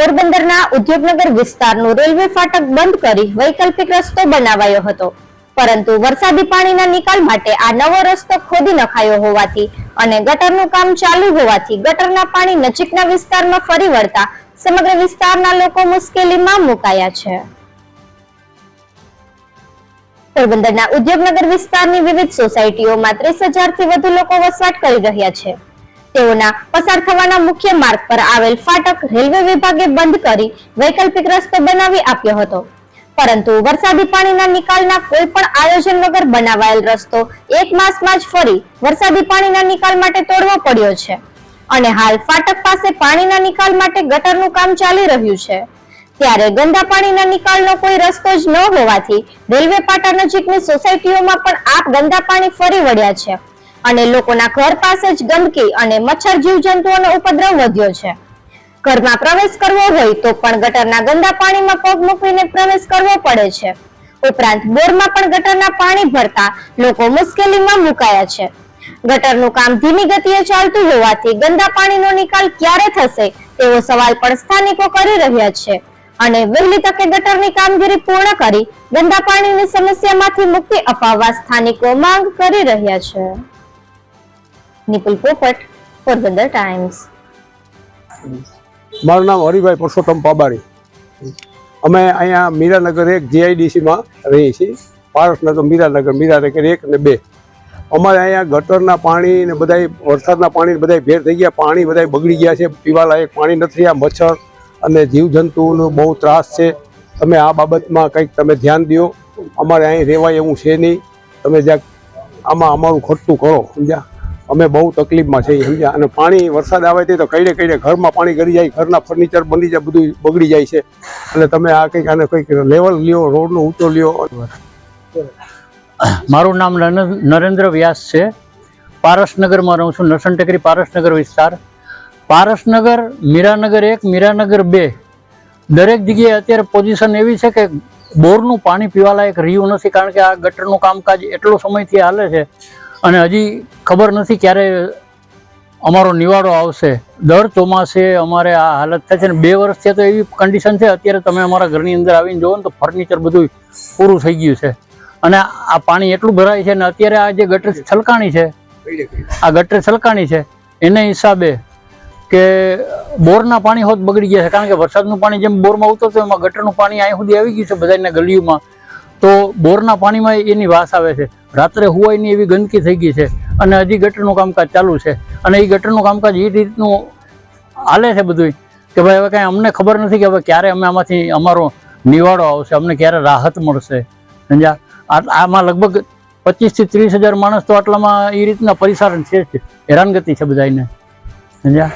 પોરબંદરના ઉદ્યોગનગર વિસ્તારનું રેલવે ફાટક બંધ કરી વૈકલ્પિક રસ્તો બનાવાયો હતો. પરંતુ વરસાદી પાણીના નિકાલ માટે આ નવો રસ્તો ખોદી નખાયો હોવાથી અને ગટરનું કામ ચાલુ હોવાથી ગટરના પાણી નજીકના વિસ્તારમાં ફરી વળતા સમગ્ર વિસ્તારના લોકો મુશ્કેલીમાં મુકાયા છે. પોરબંદરના ઉદ્યોગનગર વિસ્તારની વિવિધ સોસાયટીઓમાં ત્રીસ હજારથી વધુ લોકો વસવાટ કરી રહ્યા છે. તેઓના પસાર થવાના મુખ્ય માર્ગ પર આવેલ ફાટક રેલવે વિભાગે બંધ કરી વૈકલ્પિક રસ્તો બનાવી આપ્યો હતો. પરંતુ વરસાદી પાણીના નિકાલના કોઈ પણ આયોજન વગર બનાવાયેલ રસ્તો એક માસમાં જ ફરી વરસાદી પાણીના નિકાલ માટે તોડવો પડ્યો છે. અને હાલ ફાટક પાસે પાણીના નિકાલ માટે ગટરનું કામ ચાલી રહ્યું છે. ત્યારે ગંદા પાણીના નિકાલનો કોઈ રસ્તો જ ન હોવાથી રેલવે પાટા નજીકની સોસાયટીઓમાં પણ આપ ગંદા પાણી ફરી વળ્યા છે. અને લોકોના ઘર પાસે જ ગંદકી અને મચ્છર જીવજંતુઓનો ઉપદ્રવ વધ્યો છે. ઘરમાં પ્રવેશ કરવો હોય તો પણ ગટરના ગંદા પાણીમાં પગ મૂકીને પ્રવેશ કરવો પડે છે. ઉપરાંત બોરમાં પણ ગટરના પાણી ભરતા લોકો મુશ્કેલીમાં મુકાયા છે. ગટરનું કામ ધીમી ગતિએ ચાલતું હોવાથી ગંદા પાણીનો નિકાલ ક્યારે થશે તેવો સવાલ પણ સ્થાનિકો કરી રહ્યા છે. અને વહેલી તકે ગટરની કામગીરી પૂર્ણ કરી ગંદા પાણીની સમસ્યામાંથી મુક્તિ અપાવવા સ્થાનિકો માંગ કરી રહ્યા છે. નિપુલ પોપટ પોરબંદર ટાઈમ્સ મારું નામ હરિભાઈ પુરુષોત્તમ પાબારી અમે અહીંયા મીરાનગર એક જીઆઈડીસીમાં રહીએ છીએ. પારસનગર મીરાનગર મીરાનગર એક ને બે. અમારે અહીંયા ગટરના પાણી ને બધાય, વરસાદના પાણી બધા ભેર થઈ ગયા. પાણી બધાય બગડી ગયા છે. પીવાલાયક પાણી નથી. આ મચ્છર અને જીવજંતુઓનો બહુ ત્રાસ છે. તમે આ બાબતમાં કંઈક તમે ધ્યાન દો. અમારે અહીં રહેવાય એવું છે નહીં. તમે જ્યાં, આમાં અમારું ખર્ચું કરો, સમજ્યા? અમે બહુ તકલીફમાં છીએ, સમજ્યા? અને પાણી વરસાદ આવે તે તો કઈડે કઈડે ઘરમાં પાણી ગરી જાય, ઘરના ફર્નિચર બની જાય બધું બગડી જાય છે. એટલે તમે આ કંઈક આને કંઈક લેવલ લ્યો રોડનો ઊંચો લ્યો. મારું નામ નરેન્દ્ર- વ્યાસ છે. પારસનગરમાં રહું છું નરસન ટેકરી પારસનગર વિસ્તાર. પારસનગર, મીરાનગર એક, મીરાનગર બે. દરેક જગ્યાએ અત્યારે પોઝિશન એવી છે કે બોરનું પાણી પીવાલાયક રહ્યું નથી, કારણ કે આ ગટરનું કામકાજ એટલો સમયથી હાલે છે અને હજી ખબર નથી ક્યારે અમારો નિવાડો આવશે. દર ચોમાસે અમારે આ હાલત થાય છે ને બે વર્ષથી તો એવી કન્ડિશન છે. અત્યારે તમે અમારા ઘરની અંદર આવીને જુઓ ને તો ફર્નિચર બધું પૂરું થઈ ગયું છે. અને આ પાણી એટલું ભરાય છે ને અત્યારે આ જે ગટર છલકાણી છે, આ ગટર છલકાણી છે, એને હિસાબે કે બોરના પાણી હોત બગડી ગયા છે. કારણ કે વરસાદનું પાણી જેમ બોરમાં ઉતરતું એમાં ગટરનું પાણી અહીં સુધી આવી ગયું છે બધાને ગલીઓમાં. તો બોરના પાણીમાં એની વાસ આવે છે. રાત્રે હુવાયની એવી ગંદકી થઈ ગઈ છે અને હજી ગટરનું કામકાજ ચાલુ છે. અને એ ગટરનું કામકાજ એ રીતનું હાલે છે બધું કે ભાઈ હવે કાંઈ અમને ખબર નથી કે હવે ક્યારે અમે આમાંથી અમારો નિવાડો આવશે, અમને ક્યારે રાહત મળશે. સમજ્યા? આ આમાં લગભગ પચીસથી ત્રીસ હજાર માણસ તો આટલામાં એ રીતના પરિસારણ છે જ. હેરાનગતિ છે બધાને સમજ્યા?